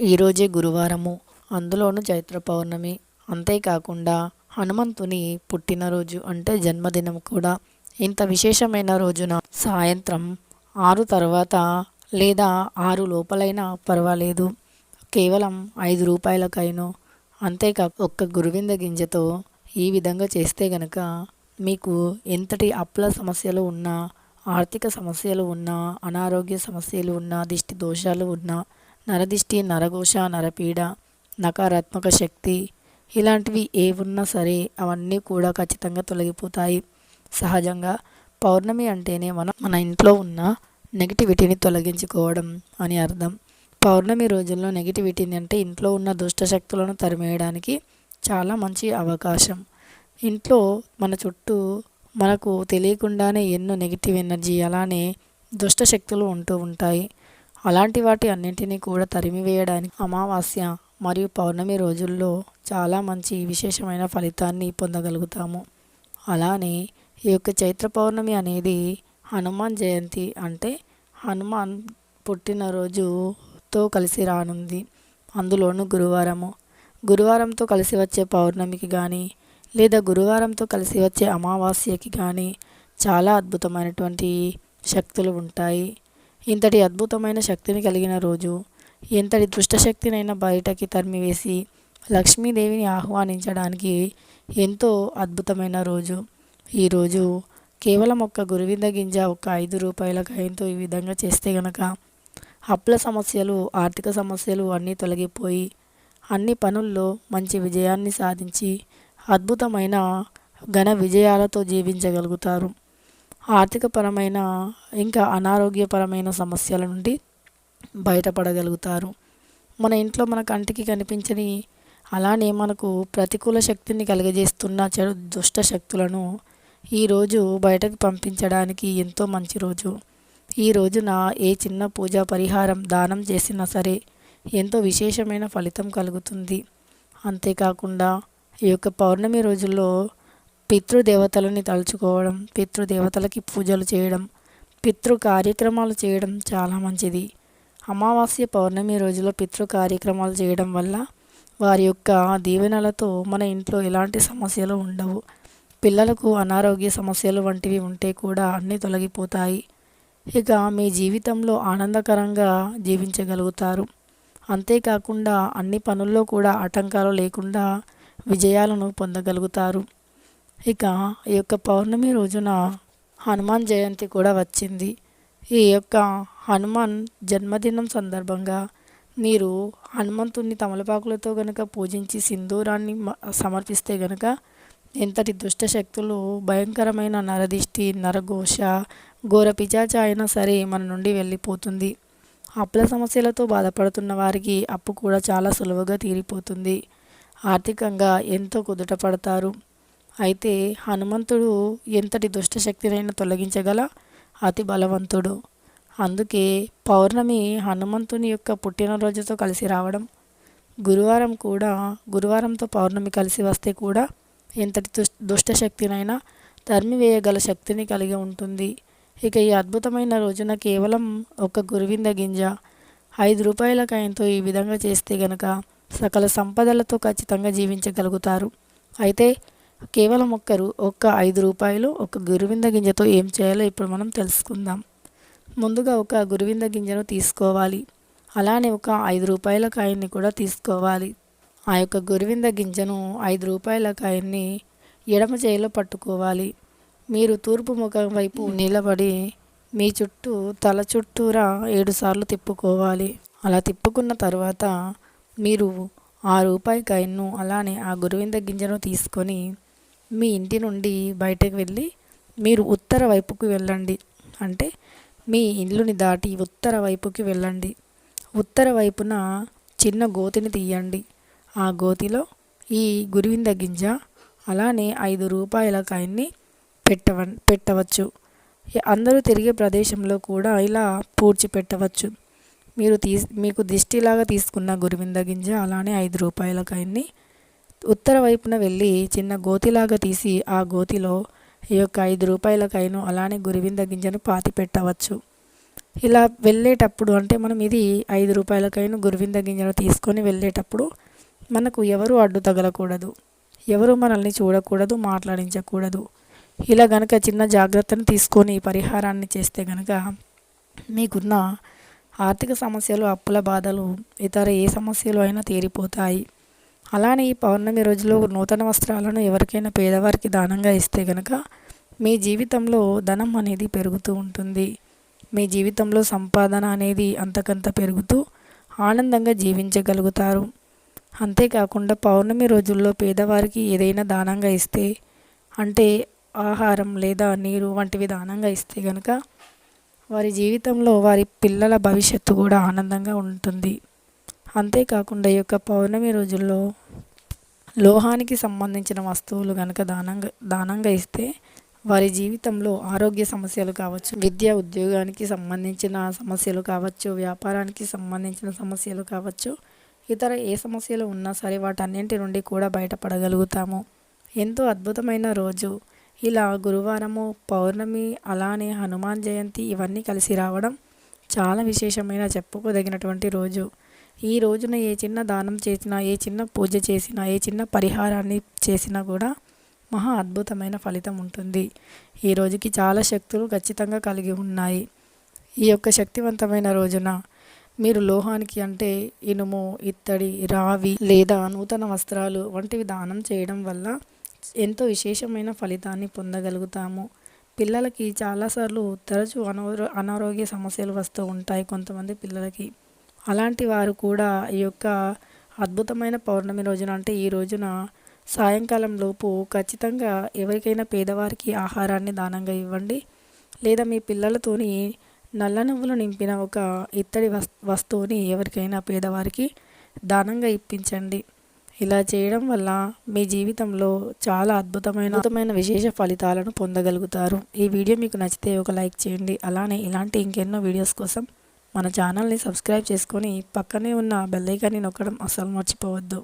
ఈరోజే గురువారము. అందులోనూ చైత్ర పౌర్ణమి. అంతేకాకుండా హనుమంతుని పుట్టినరోజు అంటే జన్మదినం కూడా. ఇంత విశేషమైన రోజున సాయంత్రం ఆరు తర్వాత లేదా ఆరు లోపలైనా పర్వాలేదు. కేవలం ఐదు రూపాయలకైనో అంతేకాక ఒక్క గురువింద గింజతో ఈ విధంగా చేస్తే గనక మీకు ఎంతటి అప్పుల సమస్యలు ఉన్నా ఆర్థిక సమస్యలు ఉన్నా అనారోగ్య సమస్యలు ఉన్నా దిష్టి దోషాలు ఉన్నా నరదిష్టి నరఘోష నరపీడ నకారాత్మక శక్తి ఇలాంటివి ఏ ఉన్నా సరే అవన్నీ కూడా ఖచ్చితంగా తొలగిపోతాయి. సహజంగా పౌర్ణమి అంటేనే మనం మన ఇంట్లో ఉన్న నెగిటివిటీని తొలగించుకోవడం అని అర్థం. పౌర్ణమి రోజుల్లో నెగిటివిటీని అంటే ఇంట్లో ఉన్న దుష్ట శక్తులను తరిమేయడానికి చాలా మంచి అవకాశం. ఇంట్లో మన చుట్టూ మనకు తెలియకుండానే ఎన్నో నెగిటివ్ ఎనర్జీ అలానే దుష్ట శక్తులు ఉంటూ ఉంటాయి. అలాంటి వాటి అన్నింటినీ కూడా తరిమివేయడానికి అమావాస్య మరియు పౌర్ణమి రోజుల్లో చాలా మంచి విశేషమైన ఫలితాన్ని పొందగలుగుతాము. అలానే ఈ యొక్క చైత్ర పౌర్ణమి అనేది హనుమాన్ జయంతి అంటే హనుమాన్ పుట్టినరోజుతో కలిసి రానుంది. అందులోనూ గురువారము. గురువారంతో కలిసి వచ్చే పౌర్ణమికి కానీ లేదా గురువారంతో కలిసి వచ్చే అమావాస్యకి కానీ చాలా అద్భుతమైనటువంటి శక్తులు ఉంటాయి. ఇంతటి అద్భుతమైన శక్తిని కలిగిన రోజు ఎంతటి దుష్టశక్తినైనా బయటకి తరిమివేసి లక్ష్మీదేవిని ఆహ్వానించడానికి ఎంతో అద్భుతమైన రోజు. ఈరోజు కేవలం ఒక్క గురువింద గింజ ఒక ఐదు రూపాయల కాయంతో ఈ విధంగా చేస్తే గనక అప్పుల సమస్యలు ఆర్థిక సమస్యలు అన్నీ తొలగిపోయి అన్ని పనుల్లో మంచి విజయాన్ని సాధించి అద్భుతమైన ఘన విజయాలతో జీవించగలుగుతారు. ఆర్థికపరమైన ఇంకా అనారోగ్యపరమైన సమస్యల నుండి బయటపడగలుగుతారు. మన ఇంట్లో మన కంటికి కనిపించని అలానే మనకు ప్రతికూల శక్తిని కలుగజేస్తున్న చెడు దుష్ట శక్తులను ఈరోజు బయటకు పంపించడానికి ఎంతో మంచి రోజు. ఈ రోజున ఏ చిన్న పూజ పరిహారం దానం చేసినా సరే ఎంతో విశేషమైన ఫలితం కలుగుతుంది. అంతేకాకుండా ఈ యొక్క పౌర్ణమి రోజుల్లో పితృదేవతలని తలుచుకోవడం పితృదేవతలకి పూజలు చేయడం పితృ కార్యక్రమాలు చేయడం చాలా మంచిది. అమావాస్య పౌర్ణమి రోజులో పితృ కార్యక్రమాలు చేయడం వల్ల వారి యొక్క దీవెనలతో మన ఇంట్లో ఎలాంటి సమస్యలు ఉండవు. పిల్లలకు అనారోగ్య సమస్యలు వంటివి ఉంటే కూడా అన్నీ తొలగిపోతాయి. ఇక మీ జీవితంలో ఆనందకరంగా జీవించగలుగుతారు. అంతేకాకుండా అన్ని పనుల్లో కూడా ఆటంకాలు లేకుండా విజయాలను పొందగలుగుతారు. ఇక ఈ యొక్క పౌర్ణమి రోజున హనుమాన్ జయంతి కూడా వచ్చింది. ఈ యొక్క హనుమాన్ జన్మదినం సందర్భంగా మీరు హనుమంతుని తమలపాకులతో గనక పూజించి సింధూరాన్ని సమర్పిస్తే గనక ఎంతటి దుష్ట శక్తులు భయంకరమైన నరదిష్టి నరఘోష ఘోర పిచాచ అయినా సరే మన నుండి వెళ్ళిపోతుంది. అప్పుల సమస్యలతో బాధపడుతున్న వారికి అప్పు కూడా చాలా సులువుగా తీరిపోతుంది. ఆర్థికంగా ఎంతో కుదుట పడతారు. అయితే హనుమంతుడు ఎంతటి దుష్ట శక్తినైనా తొలగించగల అతి బలవంతుడు. అందుకే పౌర్ణమి హనుమంతుని యొక్క పుట్టినరోజుతో కలిసి రావడం గురువారం కూడా గురువారంతో పౌర్ణమి కలిసి వస్తే కూడా ఎంతటి దుష్ దుష్ట శక్తినైనా తరిమివేయగల శక్తిని కలిగి ఉంటుంది. ఇక ఈ అద్భుతమైన రోజున కేవలం ఒక గురువింద గింజ ఐదు రూపాయల కాయంతో ఈ విధంగా చేస్తే గనక సకల సంపదలతో ఖచ్చితంగా జీవించగలుగుతారు. అయితే కేవలం ఒక్కరు ఒక్క ఐదు రూపాయలు ఒక గురువింద గింజతో ఏం చేయాలో ఇప్పుడు మనం తెలుసుకుందాం. ముందుగా ఒక గురువింద గింజను తీసుకోవాలి. అలానే ఒక ఐదు రూపాయల కాయన్ని కూడా తీసుకోవాలి. ఆ యొక్క గురువింద గింజను ఐదు రూపాయల కాయన్ని ఎడమ చేయిలో పట్టుకోవాలి. మీరు తూర్పు ముఖం వైపు నిలబడి మీ చుట్టూ తల చుట్టూరా ఏడుసార్లు తిప్పుకోవాలి. అలా తిప్పుకున్న తర్వాత మీరు ఆ రూపాయి కాయను అలానే ఆ గురువింద గింజను తీసుకొని మీ ఇంటి నుండి బయటకు వెళ్ళి మీరు ఉత్తర వైపుకు వెళ్ళండి. అంటే మీ ఇల్లుని దాటి ఉత్తర వైపుకి వెళ్ళండి. ఉత్తర వైపున చిన్న గోతిని తీయండి. ఆ గోతిలో ఈ గురువింద గింజ అలానే ఐదు రూపాయల కాయన్ని పెట్టవ పెట్టవచ్చు. అందరూ తిరిగే ప్రదేశంలో కూడా ఇలా పూడ్చి పెట్టవచ్చు. మీరు తీ మీకు దిష్టిలాగా తీసుకున్న గురువింద గింజ అలానే ఐదు రూపాయల కాయన్ని ఉత్తర వైపున వెళ్ళి చిన్న గోతిలాగా తీసి ఆ గోతిలో ఈ యొక్క ఐదు రూపాయల అలానే గురువింద గింజను పాతి పెట్టవచ్చు. ఇలా వెళ్ళేటప్పుడు అంటే మనం ఇది ఐదు రూపాయలకైనా గురువింద గింజను తీసుకొని వెళ్ళేటప్పుడు మనకు ఎవరు అడ్డు తగలకూడదు. ఎవరు మనల్ని చూడకూడదు మాట్లాడించకూడదు. ఇలా గనక చిన్న జాగ్రత్తను తీసుకొని పరిహారాన్ని చేస్తే గనక మీకున్న ఆర్థిక సమస్యలు అప్పుల బాధలు ఇతర ఏ సమస్యలు అయినా తీరిపోతాయి. అలానే ఈ పౌర్ణమి రోజులో నూతన వస్త్రాలను ఎవరికైనా పేదవారికి దానంగా ఇస్తే గనక మీ జీవితంలో ధనం అనేది పెరుగుతూ ఉంటుంది. మీ జీవితంలో సంపాదన అనేది అంతకంత పెరుగుతూ ఆనందంగా జీవించగలుగుతారు. అంతేకాకుండా పౌర్ణమి రోజుల్లో పేదవారికి ఏదైనా దానంగా ఇస్తే అంటే ఆహారం లేదా నీరు వంటివి దానంగా ఇస్తే గనక వారి జీవితంలో వారి పిల్లల భవిష్యత్తు కూడా ఆనందంగా ఉంటుంది. అంతేకాకుండా ఈ యొక్క పౌర్ణమి రోజుల్లో లోహానికి సంబంధించిన వస్తువులు కనుక దానంగా దానంగా ఇస్తే వారి జీవితంలో ఆరోగ్య సమస్యలు కావచ్చు విద్య ఉద్యోగానికి సంబంధించిన సమస్యలు కావచ్చు వ్యాపారానికి సంబంధించిన సమస్యలు కావచ్చు ఇతర ఏ సమస్యలు ఉన్నా సరే వాటన్నింటి నుండి కూడా బయటపడగలుగుతాము. ఎంతో అద్భుతమైన రోజు. ఇలా గురువారము పౌర్ణమి అలానే హనుమాన్ జయంతి ఇవన్నీ కలిసి రావడం చాలా విశేషమైన చెప్పుకోదగినటువంటి రోజు. ఈ రోజున ఏ చిన్న దానం చేసినా ఏ చిన్న పూజ చేసినా ఏ చిన్న పరిహారాన్ని చేసినా కూడా మహా అద్భుతమైన ఫలితం ఉంటుంది. ఈ రోజుకి చాలా శక్తులు ఖచ్చితంగా కలిగి ఉన్నాయి. ఈ యొక్క శక్తివంతమైన రోజున మీరు లోహానికి అంటే ఇనుము ఇత్తడి రావి లేదా నూతన వస్త్రాలు వంటివి దానం చేయడం వల్ల ఎంతో విశేషమైన ఫలితాన్ని పొందగలుగుతాము. పిల్లలకి చాలాసార్లు తరచూ అనారో అనారోగ్య సమస్యలు వస్తూ ఉంటాయి కొంతమంది పిల్లలకి. అలాంటి వారు కూడా ఈ యొక్క అద్భుతమైన పౌర్ణమి రోజున అంటే ఈ రోజున సాయంకాలం లోపు ఖచ్చితంగా ఎవరికైనా పేదవారికి ఆహారాన్ని దానంగా ఇవ్వండి. లేదా మీ పిల్లలతోని నల్ల నువ్వులు నింపిన ఒక ఇత్తడి వస్ వస్తువుని ఎవరికైనా పేదవారికి దానంగా ఇప్పించండి. ఇలా చేయడం వల్ల మీ జీవితంలో చాలా అద్భుతమైన అద్భుతమైన విశేష ఫలితాలను పొందగలుగుతారు. ఈ వీడియో మీకు నచ్చితే ఒక లైక్ చేయండి. అలానే ఇలాంటి ఇంకెన్నో వీడియోస్ కోసం మన ఛానల్ని సబ్స్క్రైబ్ చేసుకొని పక్కనే ఉన్న బెల్లైకాన్ని నొక్కడం అస్సలు మర్చిపోవద్దు.